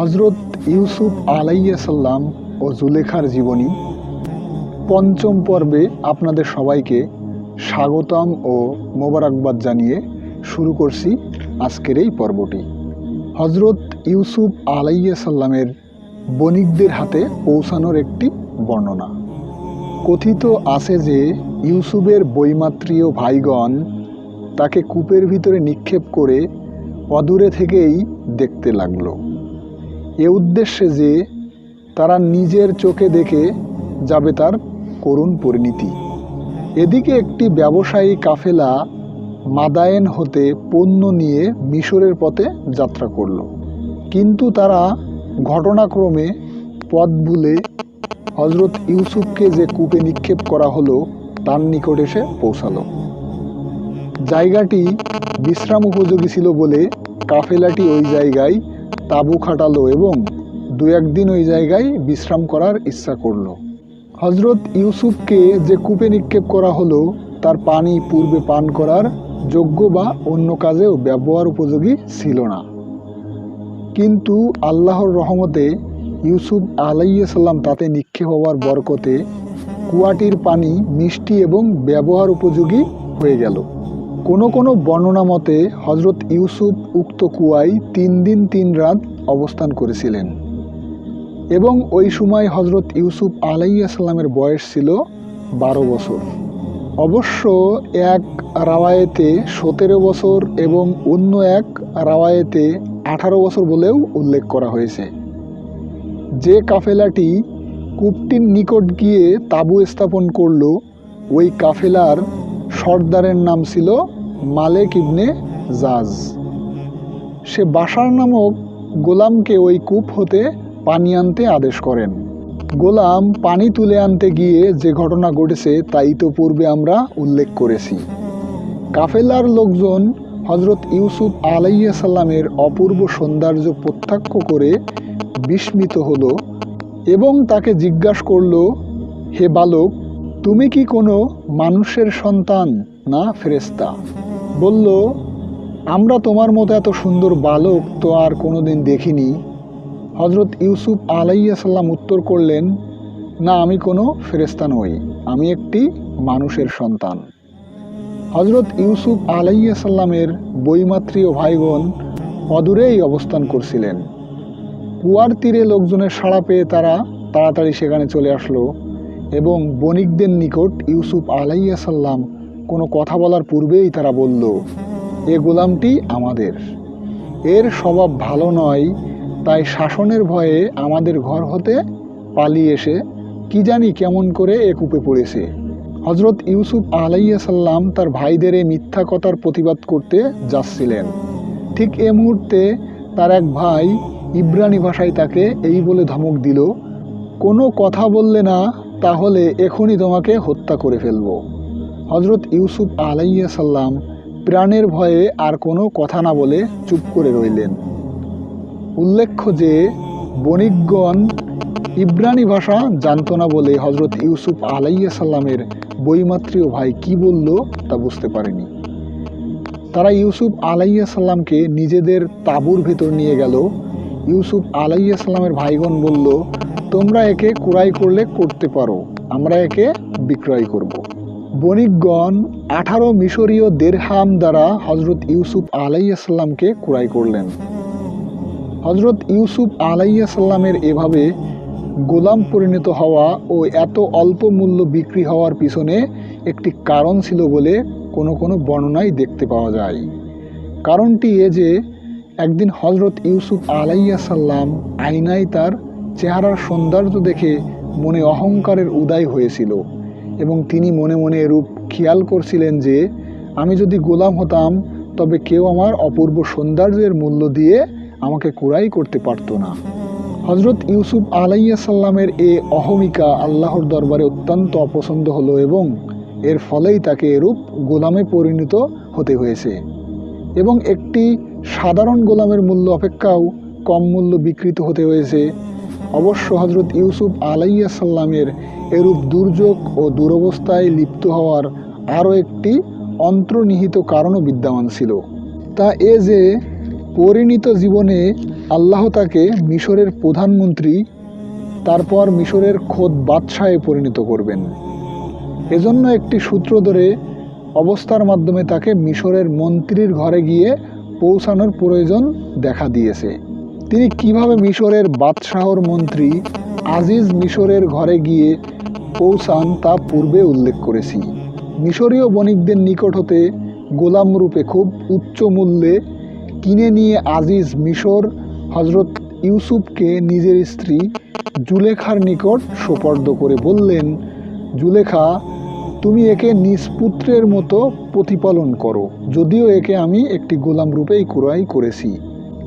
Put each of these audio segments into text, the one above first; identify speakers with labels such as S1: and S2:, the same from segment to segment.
S1: হজরত ইউসুফ আলাইসাল্লাম ও জুলেখার জীবনী। পঞ্চম পর্বে আপনাদের সবাইকে স্বাগতম ও মোবারকবাদ জানিয়ে শুরু করছি আজকের এই পর্বটি। হজরত ইউসুফ আলাইসাল্লামের বণিকদের হাতে পৌঁছানোর একটি বর্ণনা। কথিত আছে যে, ইউসুফের বৈমাত্রীয় ভাইগণ তাকে কূপের ভিতরে নিক্ষেপ করে অদূরে থেকেই দেখতে লাগল। এ উদ্দেশ্যে যে তারা নিজের চোখে দেখে যাবে তার করুণ পরিণতি। এদিকে একটি ব্যবসায়ী কাফেলা মাদায়েন হতে পণ্য নিয়ে মিশরের পথে যাত্রা করল। কিন্তু তারা ঘটনাক্রমে পথ ভুলে হজরত ইউসুফকে যে কূপে নিক্ষেপ করা হলো, তার নিকট এসে পৌঁছালো। জায়গাটি বিশ্রাম উপযোগী ছিল বলে কাফেলাটি ওই জায়গায় তাঁবু খাটালো এবং দু একদিন ওই জায়গায় বিশ্রাম করার ইচ্ছা করল। হজরত ইউসুফকে যে কূপে নিক্ষেপ করা হলো, তার পানি পূর্বে পান করার যোগ্য বা অন্য কাজেও ব্যবহার উপযোগী ছিল না। কিন্তু আল্লাহর রহমতে ইউসুফ আলাইসাল্লাম তাতে নিক্ষেপ হওয়ার বরকতে কুয়াটির পানি মিষ্টি এবং ব্যবহার উপযোগী হয়ে গেল। কোনো কোনো বর্ণনা মতে হজরত ইউসুফ উক্ত কুয়ায় তিন দিন তিন রাত অবস্থান করেছিলেন। এবং ওই সময় হজরত ইউসুফ আলাইসাল্লামের বয়স ছিল বারো বছর। অবশ্য এক রাওয়ায়েতে সতেরো বছর এবং অন্য এক রাওয়ায়েতে আঠারো বছর বলেও উল্লেখ করা হয়েছে। যে কাফেলাটি কূপটির নিকট গিয়ে তাঁবু স্থাপন করল, ওই কাফেলার সর্দারের নাম ছিল মালেক ইবনে জাজ। সে বাসার নামক গোলামকে ওই কূপ হতে পানি আনতে আদেশ করেন। গোলাম পানি তুলে আনতে গিয়ে যে ঘটনা ঘটেছে তাই তো পূর্বে আমরা উল্লেখ করেছি। কাফেলার লোকজন হজরত ইউসুফ আলাইয়া সাল্লামের অপূর্ব সৌন্দর্য প্রত্যক্ষ করে বিস্মিত হলো এবং তাকে জিজ্ঞাসা করল, হে বালক, তুমি কি কোনো মানুষের সন্তান? না ফেরেস্তা বলল, আমরা তোমার মতো এত সুন্দর বালক তো আর কোনোদিন দেখিনি। হজরত ইউসুফ আলাইয়া সাল্লাম উত্তর করলেন, না, আমি কোনো ফেরেস্তা নই, আমি একটি মানুষের সন্তান। হজরত ইউসুফ আলাইয়া সাল্লামের বইমাত্রীয় ভাইগণ অদূরেই অবস্থান করছিলেন। কুয়ার তীরে লোকজনের সাড়া পেয়ে তারা তাড়াতাড়ি সেখানে চলে আসলো এবং বণিকদের নিকট ইউসুফ আলাইয়া সাল্লাম কোনো কথা বলার পূর্বেই তারা বলল, এ গোলামটি আমাদের। এর স্বভাব ভালো নয়, তাই শাসনের ভয়ে আমাদের ঘর হতে পালিয়ে এসে কি জানি কেমন করে এ কূপে পড়েছে। হজরত ইউসুফ আলাইয়া সাল্লাম তার ভাইদের এই মিথ্যা কথার প্রতিবাদ করতে যাচ্ছিলেন। ঠিক এ মুহূর্তে তার এক ভাই ইব্রানি ভাষায় তাকে এই বলে ধমক দিল, কোনো কথা বললে না, তাহলে এখনই তোমাকে হত্যা করে ফেলব। হজরত ইউসুফ আলাইয়া সাল্লাম প্রাণের ভয়ে আর কোনো কথা না বলে চুপ করে রইলেন। উল্লেখ্য যে বণিকগণ ইব্রানি ভাষা জানত না বলে হজরত ইউসুফ আলাইয়া সাল্লামের বইমাত্রীয় ভাই কি বলল তা বুঝতে পারেনি। তারা ইউসুফ আলাইয়া সাল্লামকে নিজেদের তাঁবুর ভেতর নিয়ে গেল। ইউসুফ আলাইয়া সাল্লামের ভাইগণ বলল, তোমরা একে কুড়াই করলে করতে পারো, আমরা একে বিক্রয় করব। বণিকগণ আঠারো মিশরীয় দেড়হাম দ্বারা হজরত ইউসুফ আলাইয়া সাল্লামকে কুড়াই করলেন। হজরত ইউসুফ আলাইয়া সাল্লামের এভাবে গোলাম পরিণত হওয়া ও এত অল্প মূল্য বিক্রি হওয়ার পিছনে একটি কারণ ছিল বলে কোনো কোনো বর্ণনায় দেখতে পাওয়া যায়। কারণটি এ যে, একদিন হজরত ইউসুফ আলাইয়া সাল্লাম আয়নায় তার চেহারার সৌন্দর্য দেখে মনে অহংকারের উদয় হয়েছিল। এবং তিনি মনে মনে এরূপ খেয়াল করছিলেন যে, আমি যদি গোলাম হতাম, তবে কেউ আমার অপূর্ব সৌন্দর্যের মূল্য দিয়ে আমাকে কুড়াই করতে পারতো না। হজরত ইউসুফ আলাইয়া সাল্লামের এ অহমিকা আল্লাহর দরবারে অত্যন্ত অপছন্দ হলো এবং এর ফলেই তাকে এরূপ গোলামে পরিণত হতে হয়েছে। এবং একটি সাধারণ গোলামের মূল্য অপেক্ষাও কম মূল্য বিকৃত হতে হয়েছে। অবশ্য হজরত ইউসুফ আলাইয়া সাল্লামের এরূপ দুর্যোগ ও দুরবস্থায় লিপ্ত হওয়ার আরও একটি অন্তর্নিহিত কারণও বিদ্যমান ছিল। তা এ যে পরিণীত জীবনে আল্লাহ তাকে মিশরের প্রধানমন্ত্রী, তারপর মিশরের খোদ বাদশাহে পরিণত করবেন। এজন্য একটি সূত্র ধরে অবস্থার মাধ্যমে তাকে মিশরের মন্ত্রীর ঘরে গিয়ে পৌঁছানোর প্রয়োজন দেখা দিয়েছে। তিনি কীভাবে মিশরের বাদশাহর মন্ত্রী আজিজ মিশরের ঘরে গিয়ে পৌঁছান তা পূর্বে উল্লেখ করেছি। মিশরীয় বণিকদের নিকট হতে গোলাম রূপে খুব উচ্চ মূল্যে কিনে নিয়ে আজিজ মিশর হজরত ইউসুফকে নিজের স্ত্রী জুলেখার নিকট সোপর্দ করে বললেন, জুলেখা, তুমি একে নিজ পুত্রের মতো প্রতিপালন করো। যদিও একে আমি একটি গোলাম রূপেই ক্রয় করেছি।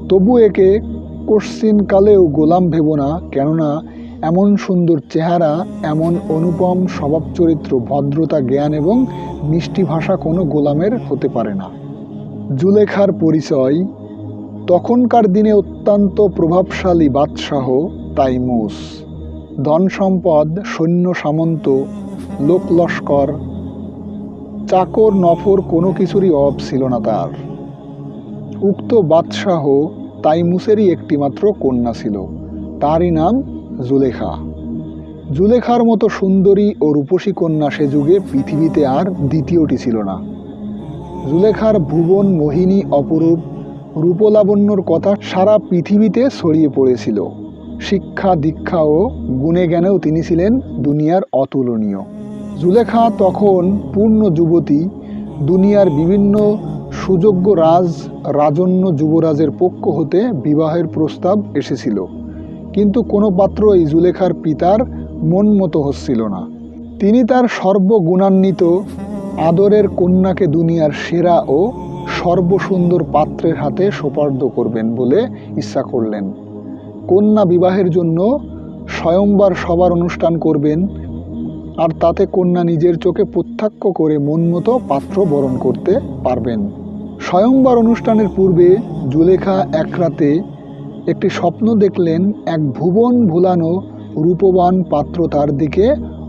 S1: তবু একে কোশ্চিনকালেও গোলাম ভেব না। কেননা এমন সুন্দর চেহারা, এমন অনুপম স্বভাব চরিত্র ভদ্রতা, জ্ঞান এবং মিষ্টি ভাষা কোনো গোলামের হতে পারে না। জুলেখার পরিচয়, তখনকার দিনে অত্যন্ত প্রভাবশালী বাদশাহ তাইমুস। ধন সম্পদ, সৈন্য সামন্ত লোকলস্কর চাকর নফর কোনো কিছুরই অভাব ছিল না তার। উক্ত বাদশাহ তাইমুসেরই একটিমাত্র কন্যা ছিল। তারই নাম জুলেখা। জুলেখার মতো সুন্দরী ও রূপসী কন্যা সে যুগে পৃথিবীতে আর দ্বিতীয়টি ছিল না। জুলেখার ভুবন মোহিনী অপরূপ, রূপলাবণ্যর কথা সারা পৃথিবীতে ছড়িয়ে পড়েছিল। শিক্ষা, দীক্ষা ও গুণে জ্ঞানেও তিনি ছিলেন দুনিয়ার অতুলনীয়। জুলেখা তখন পূর্ণ যুবতী, দুনিয়ার বিভিন্ন সুযোগ্য রাজ, রাজন্য যুবরাজের পক্ষ হতে বিবাহের প্রস্তাব এসেছিল। কিন্তু কোনো পাত্রই জুলেখার পিতার মন মতো হচ্ছিল না। তিনি তার সর্বগুণান্বিত, আদরের কন্যাকে দুনিয়ার সেরা ও সর্বসুন্দর পাত্রের হাতে সোপার্দ করবেন বলে ইচ্ছা করলেন। কন্যা বিবাহের জন্য স্বয়ংবার সবার অনুষ্ঠান করবেন আর তাতে কন্যা নিজের চোখে প্রত্যক্ষ করে মন মতো পাত্র বরণ করতে পারবেন। স্বয়ংবার অনুষ্ঠানের পূর্বে জুলেখা এক রাতে একটি স্বপ্ন দেখলেন এক ভুবন ভুলানো রূপবান পাত্র তার দিকে।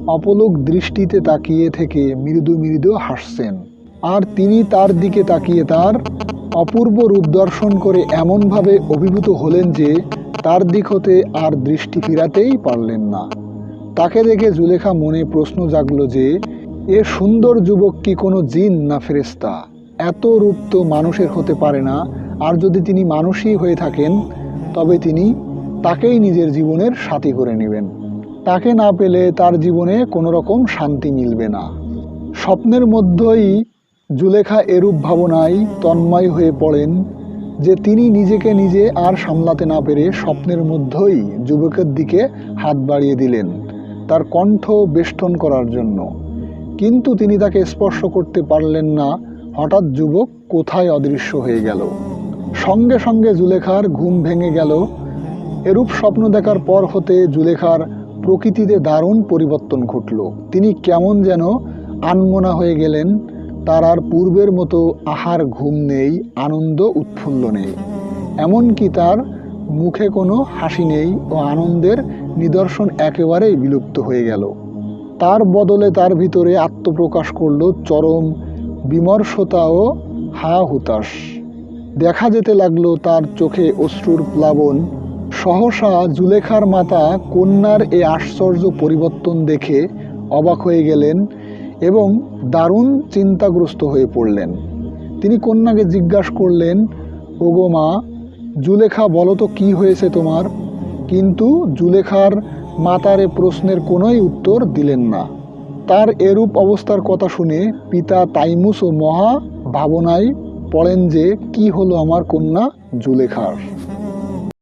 S1: অপলোক দৃষ্টিতে তাকিয়ে থেকে মৃদু মৃদু হাসছেন। আর তিনি তার দিকে তাকিয়ে তার অপূর্ব রূপ দর্শন করে এমনভাবে অভিভূত হলেন যে তার দিক হতে আর দৃষ্টি ফিরাতেই পারলেন না। তাকে দেখে জুলেখা মনে প্রশ্ন জাগলো যে, এ সুন্দর যুবক কি কোনো জিন না ফেরেস্তা এত রূপ তো মানুষের হতে পারে না। আর যদি তিনি মানুষই হয়ে থাকেন তবে তিনি তাকেই নিজের জীবনের সাথী করে নেবেন। তাকে না পেলে তার জীবনে কোনো রকম শান্তি মিলবে না। স্বপ্নের মধ্যেই জুলেখা এরূপ ভাবনায় তন্ময় হয়ে পড়েন যে তিনি নিজেকে নিজে আর সামলাতে না পেরে স্বপ্নের মধ্যেই যুবকের দিকে হাত বাড়িয়ে দিলেন তার কণ্ঠ বেষ্টন করার জন্য। কিন্তু তিনি তাকে স্পর্শ করতে পারলেন না। হঠাৎ যুবক কোথায় অদৃশ্য হয়ে গেল? সঙ্গে সঙ্গে জুলেখার ঘুম ভেঙে গেল। এরূপ স্বপ্ন দেখার পর হতে জুলেখার প্রকৃতিতে দারুণ পরিবর্তন ঘটল। তিনি কেমন যেন আনমনা হয়ে গেলেন। তার আর পূর্বের মতো আহার ঘুম নেই, আনন্দ উৎফুল্ল নেই। এমনকি তার মুখে কোনো হাসি নেই ও আনন্দের নিদর্শন একেবারেই বিলুপ্ত হয়ে গেল। তার বদলে তার ভিতরে আত্মপ্রকাশ করল চরম বিমর্ষতা ও হা হুতাশ দেখা যেতে লাগল তার চোখে অশ্রুর প্লাবন। সহসা জুলেখার মাতা কন্যার এ আশ্চর্য পরিবর্তন দেখে অবাক হয়ে গেলেন এবং দারুণ চিন্তাগ্রস্ত হয়ে পড়লেন। তিনি কন্যাকে জিজ্ঞাসা করলেন, ওগো মা, জুলেখা, বলো তো কী হয়েছে তোমার? কিন্তু জুলেখার মাতার এ প্রশ্নের কোনোই উত্তর দিলেন না। তার এরূপ অবস্থার কথা শুনে পিতা তাইমুস ও মহা ভাবনায় পড়েন যে কি হলো আমার কন্যা জুলেখার।